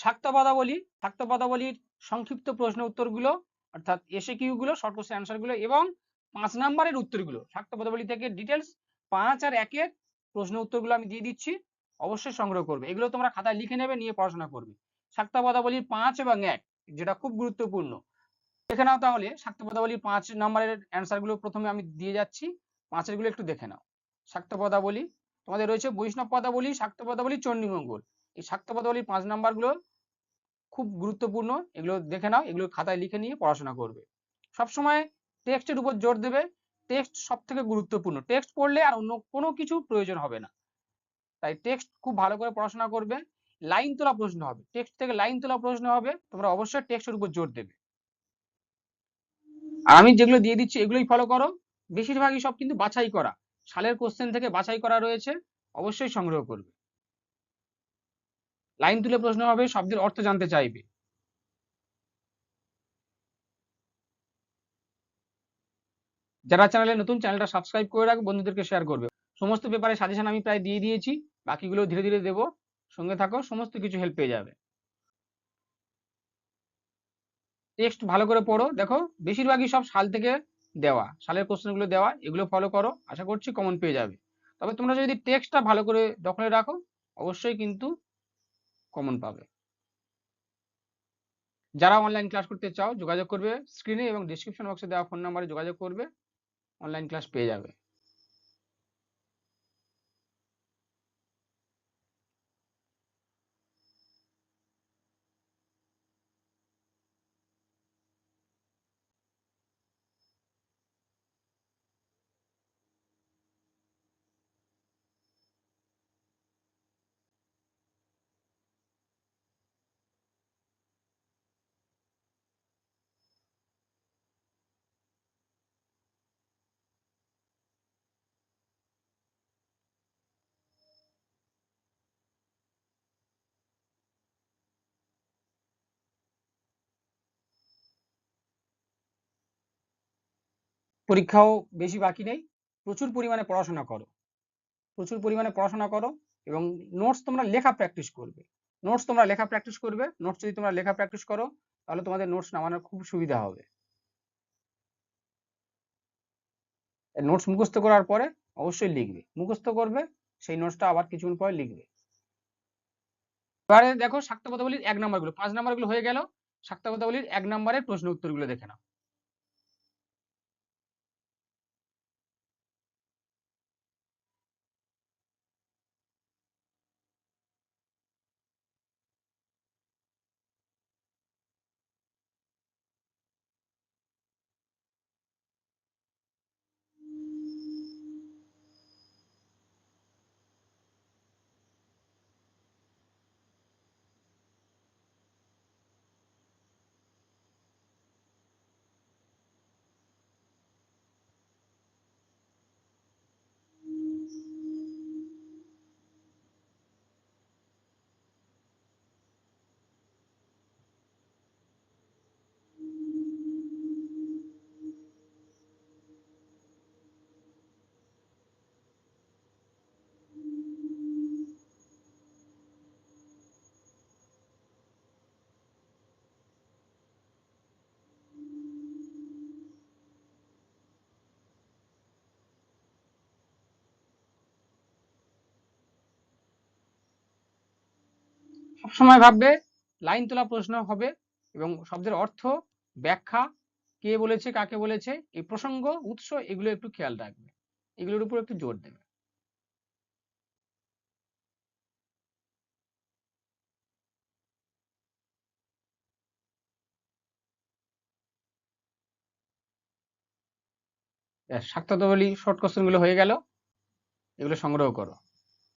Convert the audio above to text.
শাক্ত পদাবলী শাক্ত পদাবলীর সংক্ষিপ্ত প্রশ্ন উত্তরগুলো, অর্থাৎ এসে কিউগুলো শর্ট কোশ্চেন অ্যান্সারগুলো এবং পাঁচ নাম্বারের উত্তরগুলো। শাক্ত পদাবলী থেকে ডিটেলস পাঁচ আর একের প্রশ্ন উত্তরগুলো আমি দিয়ে দিচ্ছি, অবশ্যই সংগ্রহ করবে। এগুলো তোমরা খাতায় লিখে নেবে, নিয়ে পড়াশোনা করবে। শাক্ত পদাবলীর পাঁচ এবং এক, যেটা খুব গুরুত্বপূর্ণ। দেখে নাও তাহলে শাক্ত পদাবলীর পাঁচ নাম্বারের অ্যান্সারগুলো প্রথমে আমি দিয়ে যাচ্ছি, পাঁচেরগুলো একটু দেখে নাও। শাক্ত পদাবলী তোমাদের রয়েছে বৈষ্ণব পদাবলী শাক্ত পদাবলী চণ্ডীমঙ্গল। এই শাক্ত পদাবলীর পাঁচ নাম্বারগুলো খুব গুরুত্বপূর্ণ, এগুলো দেখে নাও, এগুলো খাতায় লিখে নিয়ে পড়াশোনা করবে। সবসময় টেক্সটের উপর জোর দেবে, টেক্সট সব থেকে গুরুত্বপূর্ণ। টেক্সট পড়লে আর অন্য কোনো কিছু প্রয়োজন হবে না। তাই টেক্সট খুব ভালো করে পড়াশোনা করবে, লাইন তোলা প্রশ্ন হবে। টেক্সট থেকে লাইন তোলা প্রশ্ন হবে, তোমরা অবশ্যই টেক্সটের উপর জোর দেবে। আর আমি যেগুলো দিয়ে দিচ্ছি, এগুলোই ফলো করো। বেশিরভাগই সব কিন্তু বাছাই করা। সালের কোশ্চেন থেকে বাছাই করা রয়েছে, অবশ্যই সংগ্রহ করবে। লাইন তুলে প্রশ্ন হবে, শব্দের অর্থ জানতে চাইবে। যারা চ্যানেলে নতুন চ্যানেলটা সাবস্ক্রাইব করে রাখবে বন্ধুদেরকে শেয়ার করবে। সমস্ত পেপারে সাজেশন আমি প্রায় দিয়ে দিয়েছি, বাকিগুলো ধীরে ধীরে দেবো। সঙ্গে থাকো, সমস্ত কিছু হেল্প পেয়ে যাবে। টেক্সট ভালো করে পড়ো, দেখো, বেশিরভাগই সব সাল থেকে দেওয়া, সালের কোশ্চেনগুলো দেওয়া, এগুলো ফলো করো, আশা করছি কমন পেয়ে যাবে। তবে তোমরা যদি টেক্সটটা ভালো করে দখলে রাখো, অবশ্যই কিন্তু কমন পাবে। যারা অনলাইন ক্লাস করতে চাও, যোগাযোগ করবে। স্ক্রিনে এবং ডিসক্রিপশন বক্সে দেওয়া ফোন নাম্বারে যোগাযোগ করবে। অনলাইন ক্লাস পেয়ে যাবে। পরীক্ষাও বেশি বাকি নেই। প্রচুর পরিমাণে পড়াশোনা করো। প্রচুর পরিমাণে পড়াশোনা করো এবং নোটস তোমরা লেখা প্র্যাকটিস করবে। নোটস তোমরা লেখা প্র্যাকটিস করবে। নোটস যদি তোমরা লেখা প্র্যাকটিস করো, তাহলে তোমাদের নোটস নামানোর খুব সুবিধা হবে। নোটস মুখস্থ করার পরে অবশ্যই লিখবে। মুখস্থ করবে, সেই নোটসটা আবার কিছুক্ষণ পরে লিখবে। এবারে দেখো শাক্ত পদাবলীর এক নাম্বারগুলো পাঁচ নাম্বারগুলো হয়ে গেল। শাক্ত পদাবলীর এক নাম্বারের প্রশ্ন উত্তরগুলো দেখে নাও। সবসময় ভাববে, লাইন তোলা প্রশ্ন হবে এবং শব্দের অর্থ, ব্যাখ্যা, কে বলেছে, কাকে বলেছে, এই প্রসঙ্গ, উৎস, এগুলো একটু খেয়াল রাখবে। এগুলোর উপর একটু জোর দেবে। শাক্তাবলী শর্ট কোশ্চেনগুলো হয়ে গেল। এগুলো সংগ্রহ করো।